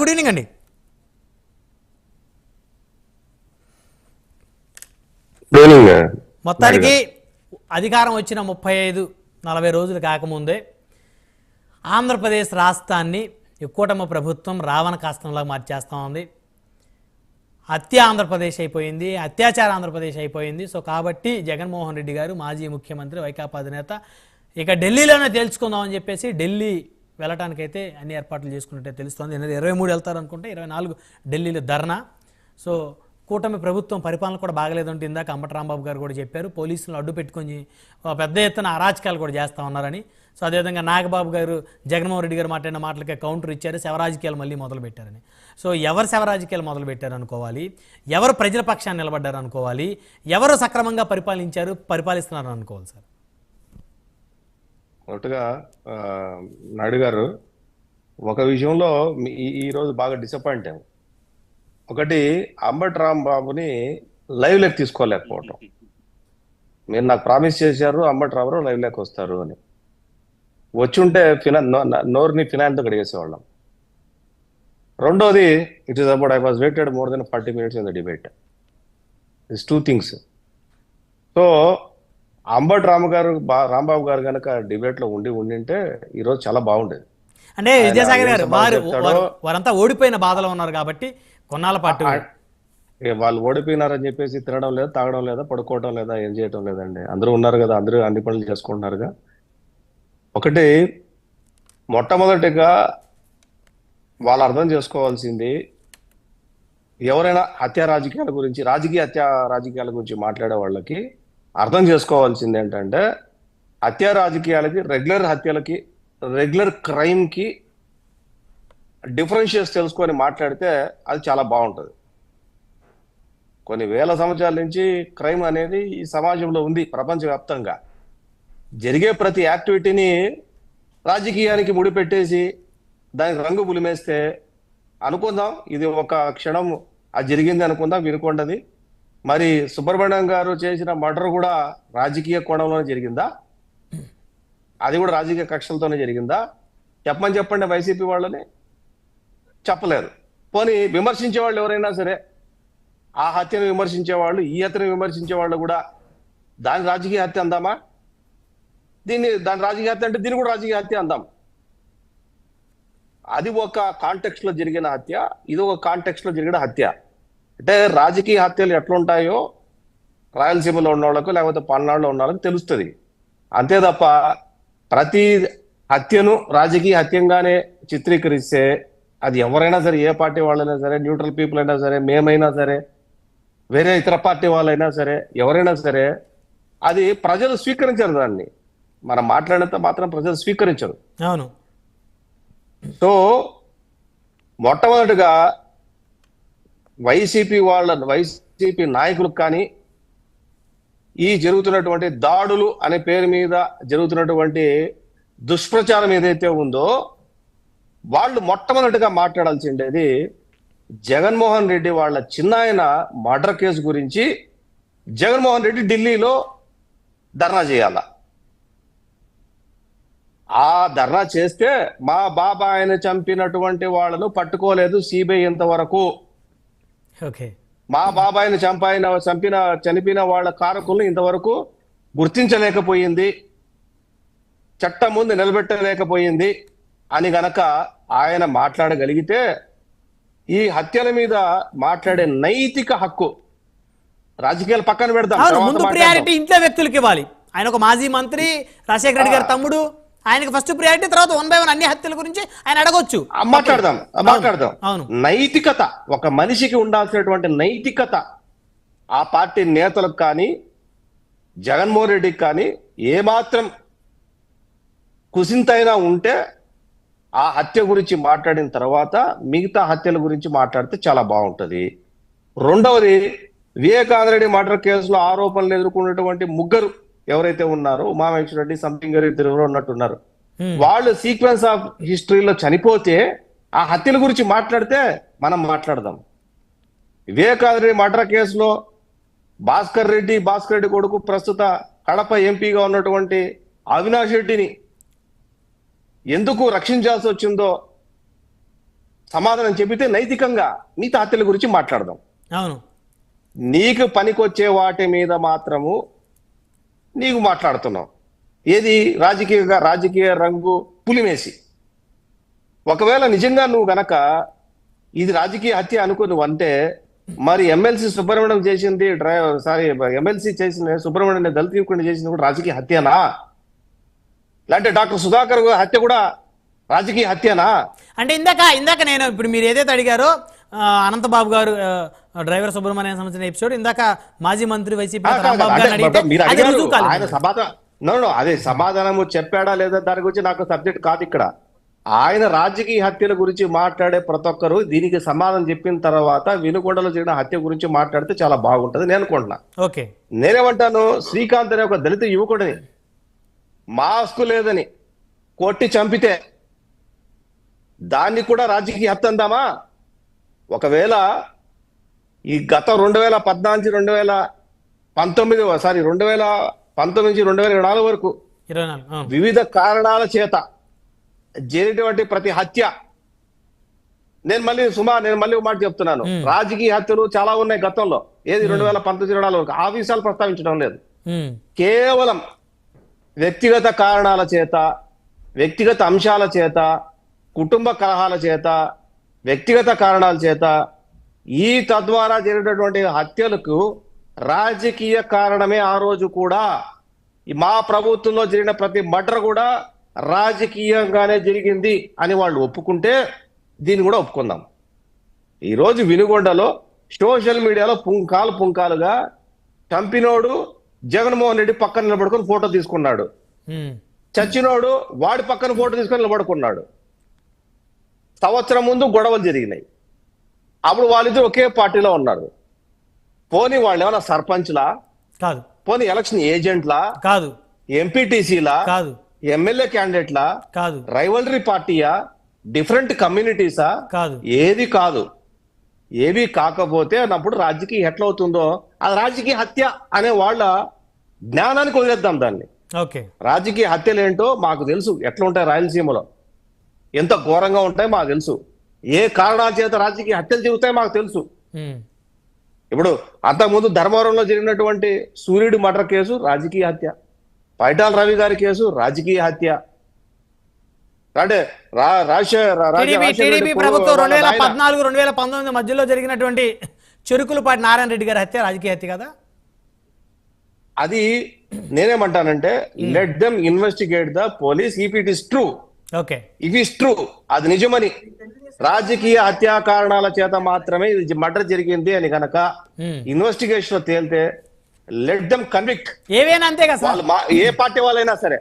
Good evening అండి. మొత్తానికి అధికారం వచ్చిన ముప్పై ఐదు నలభై రోజులు కాకముందే ఆంధ్రప్రదేశ్ రాష్ట్రాన్ని కూటమి ప్రభుత్వం రావణ కాస్తంలా మార్చేస్తూ ఉంది. హత్య ఆంధ్రప్రదేశ్ అయిపోయింది అత్యాచార ఆంధ్రప్రదేశ్ అయిపోయింది. సో కాబట్టి జగన్మోహన్ రెడ్డి గారు మాజీ ముఖ్యమంత్రి వైకాపా అధినేత ఇక ఢిల్లీలోనే తేల్చుకుందామని చెప్పేసి ఢిల్లీ వెళ్ళటానికైతే అన్ని ఏర్పాట్లు చేసుకున్నట్టే తెలుస్తోంది. ఇరవై మూడు వెళ్తారు అనుకుంటే ఇరవై నాలుగు ఢిల్లీలో ధర్నా. సో కూటమి ప్రభుత్వం పరిపాలన కూడా బాగలేదంటే ఇందాక అంబట రాంబాబు గారు కూడా చెప్పారు. పోలీసులు అడ్డు పెట్టుకొని పెద్ద ఎత్తున అరాచకాలు కూడా చేస్తా ఉన్నారని. సో అదేవిధంగా నాగబాబు గారు జగన్మోహన్ రెడ్డి గారు మాట్లాడిన మాటలకే కౌంటర్ ఇచ్చారు. శవరాజకీయాలు మళ్ళీ మొదలు పెట్టారని సో ఎవరు శవరాజకీయాలు మొదలు పెట్టారు అనుకోవాలి. ఎవరు ప్రజల పక్షాన్ని నిలబడ్డారు అనుకోవాలి. ఎవరు సక్రమంగా పరిపాలించారు పరిపాలిస్తున్నారు అనుకోవాలి సార్. మొదటగా నాయుడు గారు ఒక విషయంలో ఈ- రోజు బాగా డిసప్పాయింట్ అయ్యాము ఒకటి అంబటి రాంబాబుని లైవ్ లెక్ తీసుకోలేకపోవటం. మీరు నాకు ప్రామిస్ చేశారు అంబట్ రామారావు లైవ్ లెక్ వస్తారు అని. వచ్చి ఉంటే ఫినా నోరుని ఫినాయిల్తో కడిగేసేవాళ్ళం. రెండోది it is about I was waited more then forty minutes in the debate is two things so Ambati Rama గారు బా- రాంబాబు గారు కనుక డిబేట్లో ఉండి ఉండింటే ఈ రోజు చాలా బాగుండేది. అంటే విద్యాసాగర్ గారు వారు వారంతా ఓడిపోయిన బాధలో ఉన్నారు కాబట్టి కొన్నాళ్ళ పాటు వాళ్ళు ఓడిపోయినారని చెప్పేసి తినడం లేదా తాగడం లేదా పడుకోవడం లేదా ఏం చేయడం లేదండి. అందరూ ఉన్నారు కదా అందరూ అన్ని పనులు చేసుకుంటున్నారుగా. ఒకటి మొట్టమొదటిగా వాళ్ళు అర్థం చేసుకోవాల్సింది ఎవరైనా హత్య రాజకీయాల గురించి రాజకీయ హత్య రాజకీయాల గురించి మాట్లాడే వాళ్ళకి అర్థం చేసుకోవాల్సింది ఏంటంటే హత్య రాజకీయాలకి రెగ్యులర్ హత్యలకి రెగ్యులర్ క్రైమ్కి డిఫరెన్షియేట్స్ తెలుసుకొని మాట్లాడితే అది చాలా బాగుంటుంది. కొన్ని వేల సంవత్సరాల నుంచి క్రైమ్ అనేది ఈ సమాజంలో ఉంది ప్రపంచవ్యాప్తంగా. జరిగే ప్రతి యాక్టివిటీని రాజకీయానికి ముడిపెట్టేసి దానికి రంగు పులిమేస్తే అనుకుందాం ఇది ఒక క్షణం అది జరిగింది అనుకుందాం వినుకొండది. మరి సుబ్రహ్మణ్యం గారు చేసిన మర్డర్ కూడా రాజకీయ కోణంలోనే జరిగిందా? అది కూడా రాజకీయ కక్షలతోనే జరిగిందా? చెప్పమని చెప్పండి వైసీపీ వాళ్ళని. చెప్పలేదు. పోనీ విమర్శించే వాళ్ళు ఎవరైనా సరే ఆ హత్యను విమర్శించే వాళ్ళు ఈ హత్యను విమర్శించే వాళ్ళు కూడా దాని రాజకీయ హత్య అందామా? దీన్ని దాని రాజకీయ హత్య అంటే దీన్ని కూడా రాజకీయ హత్య అందాం. అది ఒక కాంటెక్స్ట్లో జరిగిన హత్య ఇది ఒక కాంటెక్స్ట్లో జరిగిన హత్య. అంటే రాజకీయ హత్యలు ఎట్లుంటాయో రాయలసీమలో ఉన్న వాళ్ళకు లేకపోతే పల్నాడులో ఉన్న వాళ్ళకి తెలుస్తుంది. అంతే తప్ప ప్రతి హత్యను రాజకీయ హత్యంగానే చిత్రీకరిస్తే అది ఎవరైనా సరే ఏ పార్టీ వాళ్ళైనా సరే న్యూట్రల్ పీపుల్ అయినా సరే మేమైనా సరే వేరే ఇతర పార్టీ వాళ్ళైనా సరే ఎవరైనా సరే అది ప్రజలు స్వీకరించరు దాన్ని. మనం మాట్లాడినంత మాత్రం ప్రజలు స్వీకరించరు. అవును. సో మొట్టమొదటిగా వైసీపీ వాళ్ళ వైసీపీ నాయకులకు కానీ ఈ జరుగుతున్నటువంటి దాడులు అనే పేరు మీద జరుగుతున్నటువంటి దుష్ప్రచారం ఏదైతే ఉందో వాళ్ళు మొట్టమొదటిగా మాట్లాడాల్సిండేది జగన్మోహన్ రెడ్డి వాళ్ళ చిన్నాయన మర్డర్ కేసు గురించి జగన్మోహన్ రెడ్డి ఢిల్లీలో ధర్నా చేయాల. ఆ ధర్నా చేస్తే మా బాబాయిని చంపినటువంటి వాళ్ళను పట్టుకోలేదు సిబిఐ ఇంతవరకు మా బాబాయిని చంపాయిన చంపిన చనిపోయిన వాళ్ళ కారకులను ఇంతవరకు గుర్తించలేకపోయింది. చట్టం ముందు నిలబెట్టలేకపోయింది అని గనక ఆయన మాట్లాడగలిగితే ఈ హత్యల మీద మాట్లాడే నైతిక హక్కు రాజకీయాలు పక్కన పెడతాం ముందు. ప్రియారిటీ ఇంట్లో వ్యక్తులకి ఇవ్వాలి. ఆయన ఒక మాజీ మంత్రి రాజశేఖర రెడ్డి గారి తమ్ముడు ఆయనకి ఫస్ట్ ప్రియారిటీ తర్వాత వన్ బై వన్ అన్ని హత్యల గురించి ఆయన అడగొచ్చు. మాట్లాడదాం మాట్లాడదాం. అవును. నైతికత ఒక మనిషికి ఉండాల్సినటువంటి నైతికత ఆ పార్టీ నేతలకు కానీ జగన్మోహన్ రెడ్డికి కానీ ఏమాత్రం కుసింతైనా ఉంటే ఆ హత్య గురించి మాట్లాడిన తర్వాత మిగతా హత్యల గురించి మాట్లాడితే చాలా బాగుంటది. రెండవది వివేకానంద రెడ్డి మర్డర్ కేసులో ఆరోపణలు ఎదుర్కొన్నటువంటి ముగ్గురు ఎవరైతే ఉన్నారో ఉమామేశ్వర రెడ్డి సంథింగ్ గారు ఇద్దరు ఎవరో ఉన్నట్టున్నారు. వాళ్ళు సీక్వెన్స్ ఆఫ్ హిస్టరీలో చనిపోతే ఆ హత్యల గురించి మాట్లాడితే మనం మాట్లాడదాం. వివేకానంద రెడ్డి మర్డర్ కేసులో భాస్కర్ రెడ్డి భాస్కర్ రెడ్డి కొడుకు ప్రస్తుత కడప ఎంపీగా ఉన్నటువంటి అవినాష్ రెడ్డిని ఎందుకు రక్షించాల్సి వచ్చిందో సమాధానం చెబితే నైతికంగా మిగతా హత్యల గురించి మాట్లాడదాం. అవును. నీకు పనికొచ్చే వాటి మీద మాత్రము నీకు మాట్లాడుతున్నావు ఏది? రాజకీయంగా రాజకీయ రంగు పులిమేసి. ఒకవేళ నిజంగా నువ్వు గనక ఇది రాజకీయ హత్య అనుకో నువ్వు అంటే మరి ఎమ్మెల్సీ సుబ్రహ్మణ్యం చేసింది డ్రైవర్ సారీ ఎమ్మెల్సీ చేసిన సుబ్రహ్మణ్యం దళిత యువకుడిని చేసింది కూడా రాజకీయ హత్యనా? లేదంటే డాక్టర్ సుధాకర్ హత్య కూడా రాజకీయ హత్యనా? అంటే ఇందాక ఇందాక నేను ఇప్పుడు మీరు ఏదైతే అడిగారో అనంతబాబు గారు డ్రైవర్ సుబ్రహ్మణ్యం సంబంధించిన ఎపిసోడ్. ఇందాక మాజీ మంత్రి వైసీపీ అదే సమాధానము చెప్పాడా లేదా దాని గురించి నాకు సబ్జెక్ట్ కాదు ఇక్కడ. ఆయన రాజకీయ హత్యల గురించి మాట్లాడే ప్రతి ఒక్కరు దీనికి సమాధానం చెప్పిన తర్వాత వినుకొండలో జరిగిన హత్య గురించి మాట్లాడితే చాలా బాగుంటది నేను అనుకుంటున్నా. ఓకే. నేనేమంటాను శ్రీకాంత్ అనే ఒక దళిత యువకుడిని మాస్క్ లేదని కొట్టి చంపితే దాన్ని కూడా రాజకీయ హత్య అందామా? ఒకవేళ ఈ గత రెండు వేల పద్నాలుగు రెండు వేల పంతొమ్మిది సారీ రెండు వేల పంతొమ్మిది నుంచి రెండు వేల ఇరవై నాలుగు వరకు. వివిధ కారణాల చేత జరిగినటువంటి ప్రతి హత్య. నేను మళ్ళీ సుమా నేను మళ్ళీ ఒక మాట చెప్తున్నాను. రాజకీయ హత్యలు చాలా ఉన్నాయి గతంలో. ఏది రెండు వేల పంతొమ్మిది ఇరవై నాలుగు వరకు. ఆ విషయాలు ప్రస్తావించడం లేదు. కేవలం వ్యక్తిగత కారణాల చేత వ్యక్తిగత అంశాల చేత కుటుంబ కలహాల చేత వ్యక్తిగత కారణాల చేత ఈ తద్వారా జరిగినటువంటి హత్యలకు రాజకీయ కారణమే ఆ రోజు కూడా. మా ప్రభుత్వంలో జరిగిన ప్రతి మర్డర్ కూడా రాజకీయంగానే జరిగింది అని వాళ్ళు ఒప్పుకుంటే దీన్ని కూడా ఒప్పుకుందాం. ఈరోజు వినుగొండలో సోషల్ మీడియాలో పుంకాలు పుంకాలుగా చంపినోడు జగన్మోహన్ రెడ్డి పక్కన నిలబడుకొని ఫోటో తీసుకున్నాడు. చచ్చినోడు వాడి పక్కన ఫోటో తీసుకొని నిలబడుకున్నాడు. సంవత్సరం ముందు గొడవలు జరిగినాయి. అప్పుడు వాళ్ళిద్దరు ఒకే పార్టీలో ఉన్నారు. పోనీ వాళ్ళు ఏమైనా సర్పంచ్లా? కాదు. పోనీ ఎలక్షన్ ఏజెంట్లా? కాదు. ఎంపీటీసీలా? కాదు. ఎమ్మెల్యే క్యాండిడేట్లా? కాదు. రైవలరీ పార్టీయా? డిఫరెంట్ కమ్యూనిటీసా? కాదు. ఏది కాదు. ఏవి కాకపోతే అన్నప్పుడు రాజకీయ ఎట్లా అవుతుందో? అది రాజకీయ హత్య అనే వాళ్ళ జ్ఞానానికి వదిలేద్దాం దాన్ని. ఓకే. రాజకీయ హత్యలు ఏంటో మాకు తెలుసు. ఎట్లా ఉంటాయి రాయలసీమలో? ఎంత ఘోరంగా ఉంటాయి మాకు తెలుసు. ఏ కారణాల చేత రాజకీయ హత్యలు జరుగుతాయి మాకు తెలుసు. ఇప్పుడు అంతకుముందు ధర్మవరంలో జరిగినటువంటి సూర్యుడి మర్డర్ కేసు రాజకీయ హత్య. పైటాల రవి గారి కేసు రాజకీయ హత్య. అంటే ప్రభుత్వం రెండు వేల పద్నాలుగు రెండు వేల పంతొమ్మిది మధ్యలో జరిగినటువంటి చెరుకులపాటి నారాయణ రెడ్డి గారి హత్య రాజకీయ హత్య కదా? అది నేనేమంటానంటే let them investigate the police if it is true okay. If is true అది నిజమని. రాజకీయ హత్యా కారణాల చేత మాత్రమే ఇది మర్డర్ జరిగింది అని ఉమ్. ఇన్వెస్టిగేషన్లో తేలితే లెట్ దెమ్ కన్విక్ట్ ఏవైనా అంతే కదా సార్? ఏ పార్టీ వాళ్ళైనా సరే.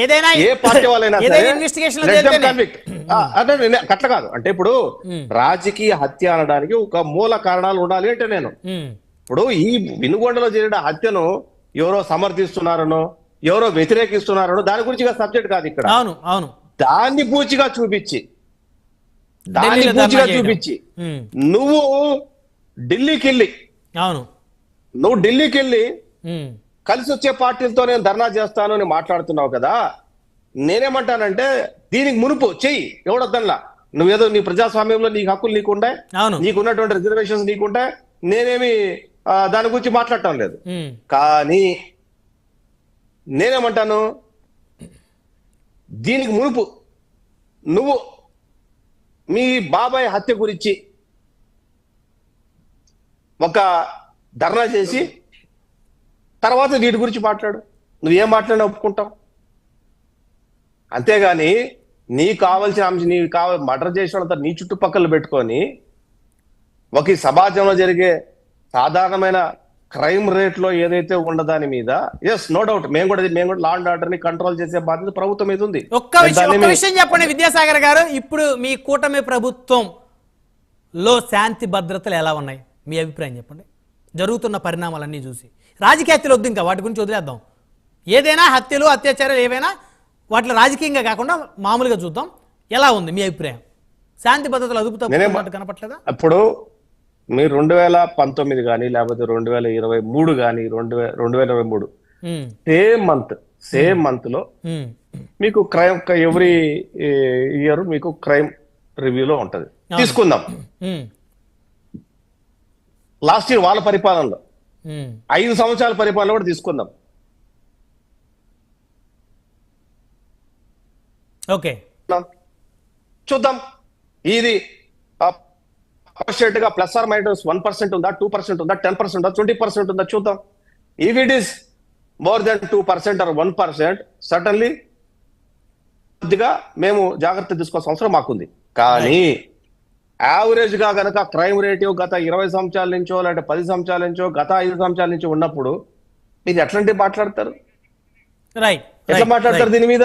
ఏదైనా ఏ పార్టీ వాళ్ళైనా సరే ఇన్వెస్టిగేషన్ అంటే అట్లా కాదు. అంటే ఇప్పుడు రాజకీయ హత్య అనడానికి ఒక మూల కారణాలు ఉండాలి అంటే నేను. ఉమ్, ఇప్పుడు ఈ వినుగొండలో జరిగిన హత్యను ఎవరో సమర్థిస్తున్నారనో ఎవరో వ్యతిరేకిస్తున్నారనో దాని గురించి సబ్జెక్ట్ కాదు ఇక్కడ. అవును అవును. దాన్ని పూచిగా చూపించి. దాన్ని పూచిగా. చూపించి. నువ్వు ఢిల్లీకి వెళ్ళి అవును. నువ్వు ఢిల్లీకి వెళ్ళి కలిసి వచ్చే పార్టీలతో నేను ధర్నా చేస్తాను అని మాట్లాడుతున్నావు కదా నేనేమంటానంటే దీనికి మునుపు చెయ్యి ఎవడొద్దల్లా నువ్వేదో నీ ప్రజాస్వామ్యంలో నీకు హక్కులు నీకుంటాయి అవును. నీకున్నటువంటి రిజర్వేషన్స్ నీకుంటాయి నేనేమి దాని గురించి మాట్లాడటం లేదు. కానీ నేనేమంటాను దీనికి మునుపు నువ్వు మీ బాబాయ్ హత్య గురించి ఒక ధర్నా చేసి తర్వాత వీటి గురించి మాట్లాడు. నువ్వేం మాట్లాడినా ఒప్పుకుంటావు. అంతేగాని నీకు కావాల్సిన అంశం నీకు కావాలి మర్డర్ చేసిన నీ చుట్టుపక్కల పెట్టుకొని ఒక సమాజంలో జరిగే సాధారణమైన క్రైమ్ రేట్లో ఏదైతే ఉన్నదాని మీద ఎస్ నో డౌట్ మేము కూడా మేము కూడా లా అండ్ ఆర్డర్ని కంట్రోల్ చేసే బాధ్యత ప్రభుత్వం మీద ఉంది. ఒక్క విషయం విషయం చెప్పండి విద్యాసాగర్ గారు. ఇప్పుడు మీ కూటమి ప్రభుత్వం లో శాంతి భద్రతలు ఎలా ఉన్నాయి? మీ అభిప్రాయం చెప్పండి. జరుగుతున్న పరిణామాలన్నీ చూసి. రాజకీయ హత్యలు వద్దు ఇంకా వాటి గురించి వదిలేద్దాం. ఏదైనా హత్యలు అత్యాచారాలు ఏవైనా వాటిలో రాజకీయంగా కాకుండా మామూలుగా చూద్దాం. ఎలా ఉంది మీ అభిప్రాయం? శాంతి భద్రతలు అదుపు తప్పుతున్నట్టు కనపట్లేదా అప్పుడు మీరు రెండు వేల పంతొమ్మిది కానీ లేకపోతే రెండు వేల ఇరవై మూడు కానీ రెండు వే రెండు వేల ఇరవై మూడు సేమ్ మంత్ సేమ్ మంత్లో మీకు క్రైమ్ ఎవ్రీ ఇయర్ మీకు క్రైమ్ రివ్యూలో ఉంటది. తీసుకుందాం. లాస్ట్ ఇయర్ వాళ్ళ పరిపాలనలో. ఐదు సంవత్సరాల పరిపాలన కూడా తీసుకుందాం. ఓకే. చూద్దాం. ఇది అప్రిషియేట్గా plus or minus one percent ఉందా టూ పర్సెంట్ ఉందా టెన్ పర్సెంట్ ఉందా ట్వంటీ పర్సెంట్ ఉందా చూద్దాం. If it is more then two percent or one percent suddenly కొద్దిగా మేము జాగ్రత్త తీసుకోవాల్సిన అవసరం మాకుంది. కానీ యావరేజ్గా గనక క్రైమ్ రేటివ్ గత ఇరవై సంవత్సరాల నుంచో లేదంటే పది సంవత్సరాల నుంచో గత ఐదు సంవత్సరాల నుంచి ఉన్నప్పుడు మీరు ఎట్లాంటి మాట్లాడతారు? రైట్ ఎట్లా మాట్లాడతారు దీని మీద?